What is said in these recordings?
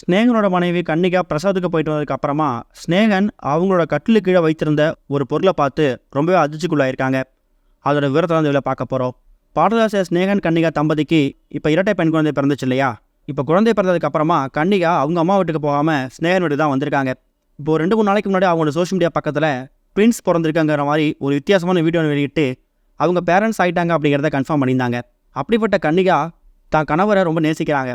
ஸ்னேகனோட மனைவி கன்னிகா பிரசாத்துக்கு போயிட்டு வந்ததுக்கு அப்புறமா ஸ்னேகன் அவங்களோட கட்டிலு கீழே வைத்திருந்த ஒரு பொருளை பார்த்து ரொம்பவே அதிர்ச்சிக்குள்ளாயிருக்காங்க. அதோட விவரத்தை வந்து இதில் பார்க்க போகிறோம் பாடலாசிரியர் ஸ்னேகன் கன்னிகா தம்பதிக்கு இப்போ இரட்டை பெண் குழந்தை பிறந்துச்சு இல்லையா? இப்போ குழந்தை பிறந்ததுக்கு அப்புறமா கன்னிகா அவங்க அம்மா வீட்டுக்கு போகாமல் ஸ்னேகன் வீட்டுக்கு தான் வந்திருக்காங்க. இப்போ ரெண்டு மூணு நாளைக்கு முன்னாடி அவங்களோட சோஷியல் மீடியா பக்கத்தில் ட்வின்ஸ் பிறந்திருக்காங்கிற மாதிரி ஒரு வித்தியாசமான வீடியோ வெளியிட்டு அவங்க பேரண்ட்ஸ் ஆகிட்டாங்க அப்படிங்கிறத கன்ஃபார்ம் பண்ணியிருந்தாங்க. அப்படிப்பட்ட கன்னிகா தான் கணவரை ரொம்ப நேசிக்கிறாங்க.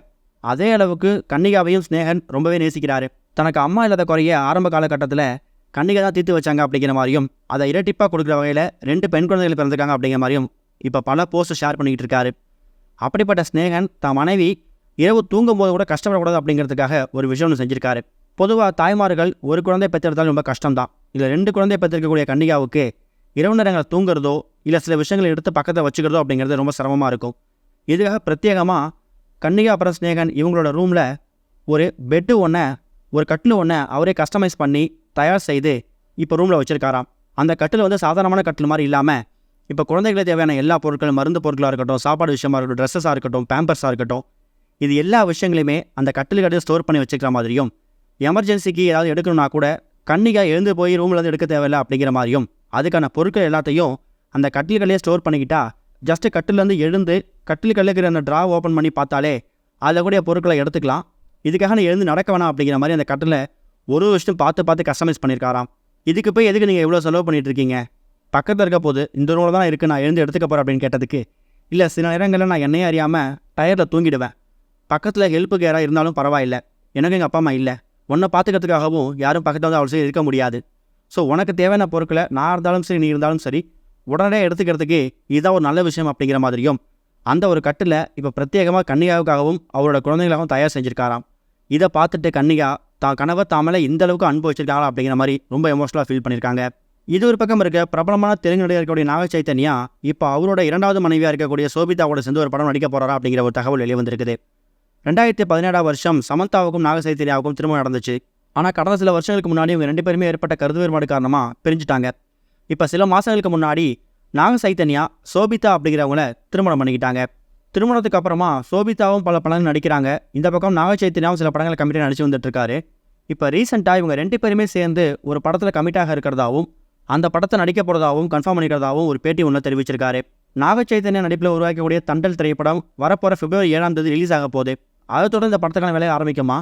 அதே அளவுக்கு கன்னிகாவையும் ஸ்னேகன் ரொம்பவே நேசிக்கிறாரு. தனக்கு அம்மா இல்லாத குறைய ஆரம்ப காலகட்டத்தில் கன்னிகா தான் தீர்த்து வச்சாங்க அப்படிங்கிற மாதிரியும் அதை இரட்டிப்பாக கொடுக்குற வகையில் ரெண்டு பெண் குழந்தைகள் பிறந்திருக்காங்க அப்படிங்கிற மாதிரியும் இப்போ பல போஸ்ட் ஷேர் பண்ணிக்கிட்டு இருக்காரு. அப்படிப்பட்ட ஸ்னேகன் தான் மனைவி இரவு தூங்கும் போது கூட கஷ்டப்படக்கூடாது அப்படிங்கிறதுக்காக ஒரு விஷயம் ஒன்று செஞ்சிருக்காரு. பொதுவாக தாய்மார்கள் ஒரு குழந்தை பெற்றெடுத்தாலும் ரொம்ப கஷ்டம்தான். இல்லை ரெண்டு குழந்தை பெற்றிருக்கக்கூடிய கன்னிகாவுக்கு இரவு நேரங்களில் தூங்குறதோ இல்லை சில விஷயங்களை எடுத்து பக்கத்தில் வச்சுக்கிறதோ அப்படிங்கிறது ரொம்ப சிரமமாக இருக்கும். இதுக்காக பிரத்யேகமாக கன்னிகா அப்புறம் ஸ்னேகன் இவங்களோட ரூமில் ஒரு பெட்டு ஒன்றை ஒரு கட்டில் ஒன்றை அவரே கஸ்டமைஸ் பண்ணி தயார் செய்து இப்போ ரூமில் வச்சுருக்காராம். அந்த கட்டில் வந்து சாதாரணமான கட்டில் மாதிரி இல்லாமல் இப்போ குழந்தைகளுக்கு தேவையான எல்லா பொருட்களும் மருந்து பொருட்களாக இருக்கட்டும் சாப்பாடு விஷயமா இருக்கட்டும் ட்ரெஸ்ஸஸாக இருக்கட்டும் பேம்பர்ஸாக இருக்கட்டும் இது எல்லா விஷயங்களையுமே அந்த கட்டிலுக்கடையில் ஸ்டோர் பண்ணி வச்சுக்கிற மாதிரியும் எமர்ஜென்சிக்கு ஏதாவது எடுக்கணும்னா கூட கன்னிகா எழுந்து போய் ரூமில் இருந்து எடுக்க தேவையில்ல அப்படிங்கிற மாதிரியும் அதுக்கான பொருட்கள் எல்லாத்தையும் அந்த கட்டில்களையே ஸ்டோர் பண்ணிக்கிட்டா ஜஸ்ட்டு கட்டிலேருந்து எழுந்து கட்டில் கல்லுக்கிற அந்த ட்ரா ஓப்பன் பண்ணி பார்த்தாலே அதில் கூட பொருட்களை எடுத்துக்கலாம். இதுக்காக நான் எழுந்து நடக்க வேணாம் அப்படிங்கிற மாதிரி அந்த கட்டில் ஒரு வருஷம் பார்த்து பார்த்து கஸ்டமைஸ் பண்ணியிருக்காராம் இதுக்கு போய் எதுக்கு நீங்கள் எவ்வளோ செலவு பண்ணிகிட்டு இருக்கீங்க? பக்கத்தில் இருக்க போது இந்த ரோடு தான் இருக்குது நான் எழுந்து எடுத்துக்க போகிறேன் அப்படின்னு கேட்டதுக்கு இல்லை சில நேரங்களில் நான் என்னையே அறியாமல் டயரில் தூங்கிடுவேன். பக்கத்தில் ஹெல்ப்புக்கு கேராக இருந்தாலும் பரவாயில்லை. எனக்கு எங்கள் அப்பா அம்மா இல்லை. உன்னை பார்த்துக்கிறதுக்காகவும் யாரும் பக்கத்தில் வந்து அவ்வளோ இருக்க முடியாது. ஸோ உனக்கு தேவையான பொருட்களை நான் இருந்தாலும் சரி நீ இருந்தாலும் சரி உடனே எடுத்துக்கிறதுக்கு இதுதான் ஒரு நல்ல விஷயம் அப்படிங்கிற மாதிரியும் அந்த ஒரு கட்டில் இப்போ பிரத்யேகமாக கன்னிகாவுக்காகவும் அவரோட குழந்தைகளாகவும் தயார் செஞ்சுருக்காராம். இதை பார்த்துட்டு கன்னிகா தான் கணவர் தாமலை இந்த அளவுக்கு அன்பு வச்சிருக்காங்களா அப்படிங்கிற மாதிரி ரொம்ப எமோஷனலாக ஃபீல் பண்ணியிருக்காங்க இது ஒரு பக்கம் இருக்க பிரபலமான தெலுங்கு நடிகர் இருக்கக்கூடிய நாக சைத்தன்யா இப்போ அவரோட இரண்டாவது மனைவியாக இருக்கக்கூடிய சோபிதாவோட சேர்ந்து ஒரு படம் நடிக்க போறாரா அப்படிங்கிற ஒரு தகவல் வெளியே வந்திருக்குது ரெண்டாயிரத்தி பதினேழாம் வருஷம் சமந்தாவுக்கும் நாக சைத்தன்யாவுக்கும் திருமணம் நடந்துச்சு. ஆனால் கடந்த சில வருஷங்களுக்கு முன்னாடி இவங்க ரெண்டு பேருமே ஏற்பட்ட கருது வேறுபாடு காரணமாக பிரிஞ்சுட்டாங்க. இப்போ சில மாதங்களுக்கு முன்னாடி நாக சைத்தன்யா சோபிதா அப்படிங்கிறவங்கள திருமணம் பண்ணிக்கிட்டாங்க. திருமணத்துக்கு அப்புறமா சோபிதாவும் பல படங்கள் நடிக்கிறாங்க. இந்த பக்கம் நாக சைத்தன்யாவும் சில படங்களை கமிட்டாக நடிச்சு வந்துட்டு இருக்காரு இப்போ ரீசெண்டாக இவங்க ரெண்டு பேருமே சேர்ந்து ஒரு படத்தில் கமிட்டாக இருக்கிறதாவும் அந்த படத்தை நடிக்க போகிறதாவும் கன்ஃபார்ம் பண்ணிக்கிறதாவும் ஒரு பேட்டி ஒன்று தெரிவிச்சிருக்காரு. நாக சைத்தன்யா நடிப்பில் உருவாக்கக்கூடிய தண்டல் திரைப்படம் வரப்போகிற பிப்ரவரி ஏழாம் தேதி ரிலீஸ் ஆக போகுது. அதை தொடர்ந்து இந்த படத்துக்கான வேலையை ஆரம்பிக்குமா?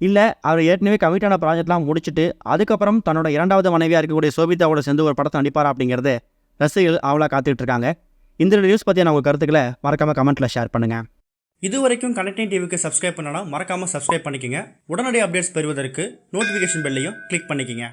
இல்லை அவர் ஏற்கனவே கமிட்டான ப்ராஜெக்ட்லாம் முடிச்சுட்டு அதுக்கப்புறம் தன்னோட இரண்டாவது மனைவியாக இருக்கக்கூடிய சோபிதாவோட சேர்ந்து ஒரு படத்தை நடிப்பாரா அப்படிங்கிறது ரசிகர்கள் அவளாக காத்துட்டு இருக்காங்க இந்த நியூஸ் பற்றியான உங்கள் கருத்துக்களை மறக்காமல் கமெண்ட்டில் ஷேர் பண்ணுங்கள் இது வரைக்கும் கனெக்டிங் டிவிக்கு சப்ஸ்கிரைப் பண்ணனா மறக்காமல் சப்ஸ்கிரைப் பண்ணிக்கங்க. உடனடி அப்டேட்ஸ் பெறுவதற்கு நோட்டிஃபிகேஷன் பெல்லையும் கிளிக் பண்ணிக்கங்க.